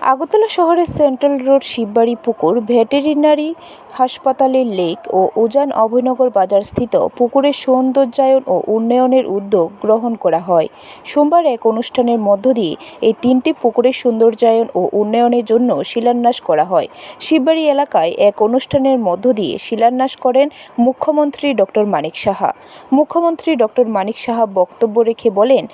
আগরতলা শহরের central road, Shibbari পুকুর, veterinary হাসপাতালের লেক ও উজান অভয়নগর বাজারস্থিত পুকুরের সৌন্দর্যায়ন ও উন্নয়নের উদ্যোগ গ্রহণ করা হয়। সোমবার এক অনুষ্ঠানের মধ্য দিয়ে এই তিনটি পুকুরের সৌন্দর্যায়ন ও উন্নয়নের জন্য শিলান্যাস করা হয়। শিববাড়ি এলাকায় এক অনুষ্ঠানের মধ্য দিয়ে শিলান্যাস করেন মুখ্যমন্ত্রী ডক্টর মানিক সাহা। মুখ্যমন্ত্রী ডক্টর মানিক সাহা বক্তব্য রেখে বলেন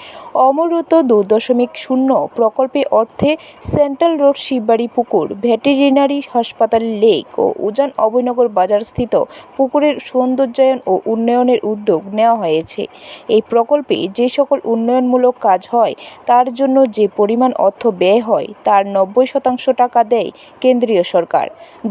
অমরত দু দশমিক শূন্য প্রকল্পে অর্থে সেন্ট্রাল রোড, শিববাড়ি পুকুর, ভেটেরিনারি হাসপাতাল লেক ও উজান অভয়নগর বাজারস্থিত পুকুরের সৌন্দর্যায়ন ও উন্নয়নের উদ্যোগ নেওয়া হয়েছে। এই প্রকল্পে যে সকল উন্নয়নমূলক কাজ হয়, তার জন্য যে পরিমাণ অর্থ ব্যয় হয়, তার নব্বই শতাংশ টাকা দেয় কেন্দ্রীয় সরকার।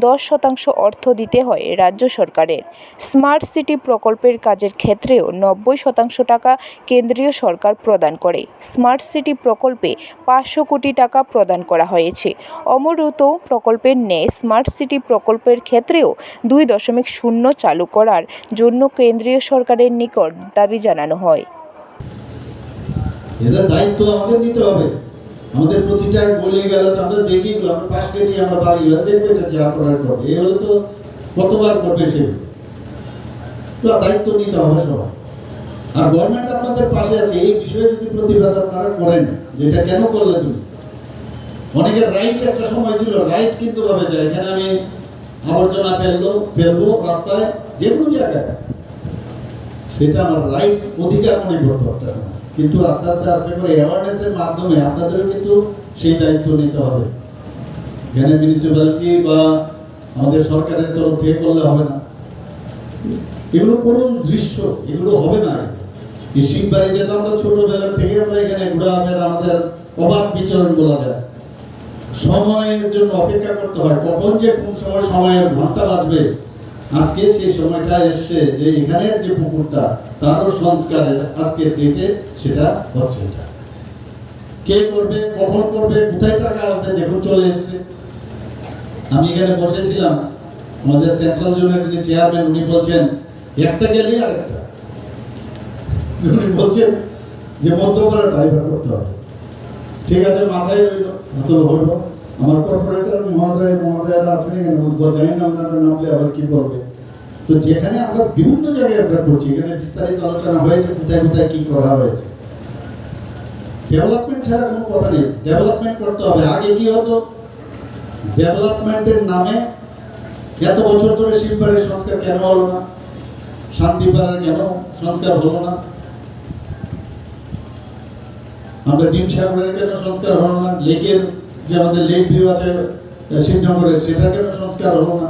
দশ শতাংশ অর্থ দিতে হয় রাজ্য সরকারের। স্মার্ট সিটি প্রকল্পের কাজের ক্ষেত্রেও নব্বই শতাংশ টাকা কেন্দ্রীয় সরকার প্রদান করে। স্মার্ট সিটি প্রকল্পে পাঁচশো কোটি টাকা প্রদান করা হয়েছে। অমরুত প্রকল্পের ন্যায় স্মার্ট সিটি প্রকল্পের ক্ষেত্রেও দুই দশমিক শূন্য চালু করার জন্য কেন্দ্রীয় সরকারের নিকট দাবি জানানো হয়। এদের দায়িত্ব আমাদের নিতে হবে। আমাদের প্রতিটা গলে গেলে তো আমরা দেখি আমরা পাশ কেটে আমরা বাড়ি গেলে দেখব, এটা যা করার করবে। এই হলে তো কতবার করবে সে। দায়িত্ব নিতে হবে সবাই আর গভর্নমেন্ট আপনাদের পাশে আছে, এই বিষয়ে যদি প্রতিবাদ আপনারা করেন, যেটা কেন করলে তুমি? অনেকের রাইট একটা সময় ছিল, রাইট কিন্তু ভাবে যায় এখানে আমি আবর্জনা ফেলল, ফেলব রাস্তায় যে কোনো জায়গায় সেটা আমার রাইটস অধিকার মনে করতো একটা সময় কিন্তু আস্তে আস্তে আস্তে করে অ্যাওয়ারনেসের মাধ্যমে আপনাদেরও কিন্তু সেই দায়িত্ব নিতে হবে। এখানে মিউনিসিপ্যালিটি বা আমাদের সরকারের তরফ থেকে করলে হবে না। এগুলো করুন দৃশ্য, এগুলো হবে না। এই শিববাড়িতে তো আমরা ছোটবেলার থেকে আমরা এখানে ঘোরাফেরা আমাদের অবাধ বিচরণ বলা যায়। সময়ের জন্য অপেক্ষা করতে হয়। কখন যে কোন সময় সময়ের ঘণ্টা বাজবে, আজকে সেই সময়টা এসছে যে এখানের যে পুকুরটা, তারও সংস্কারের আজকের ডেটে সেটা হচ্ছে এটা। কে করবে, কখন করবে, কোথায় টাকা আসবে, দেখুন চলে এসছে। আমি এখানে বসেছিলাম, আমাদের সেন্ট্রাল জোনের যিনি চেয়ারম্যান উনি বলছেন, একটা গেলে আর একটা উনি বলছেন যে মধ্যপাড়া ড্রাইভার করতে হবে। ঠিক আছে, মাথায় রইল। হয়তো হইব আমার কর্পোরেটর মহোদয়, মহোদয়রা আছেন এখানে জানি না আপনারা নামলে আবার কি করবে তো যেখানে আমরা বিভিন্ন জায়গায় আমরা করছি, এখানে বিস্তারিত আলোচনা হয়েছে, কোথায় কোথায় কি করা হয়েছে। ডেভেলপমেন্ট ছাড়া কোনো কথা নেই। ডেভেলপমেন্ট করতে হবে। আগে কি হতো? ডেভেলপমেন্টের নামে এত বছর ধরে শিববাড়ির সংস্কার কেন হলো না? শান্তিপাড়ার কেন সংস্কার হলো না? আমরা ডিম সাগরের কেন সংস্কার হলো না? লেকের যে আমাদের লেক ভিউ আছে শিবনগরের সেটা কেন সংস্কার হলো না?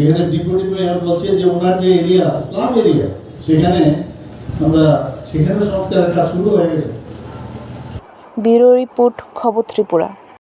এখানে ডিপুটি মেয়র বলছেন যে ওনার যে এরিয়া ইসলাম এরিয়া সেখানে আমরা সেখানে সংস্কারের কাজ শুরু হয়ে গেছে। ব্যুরো রিপোর্ট, খবর ত্রিপুরা।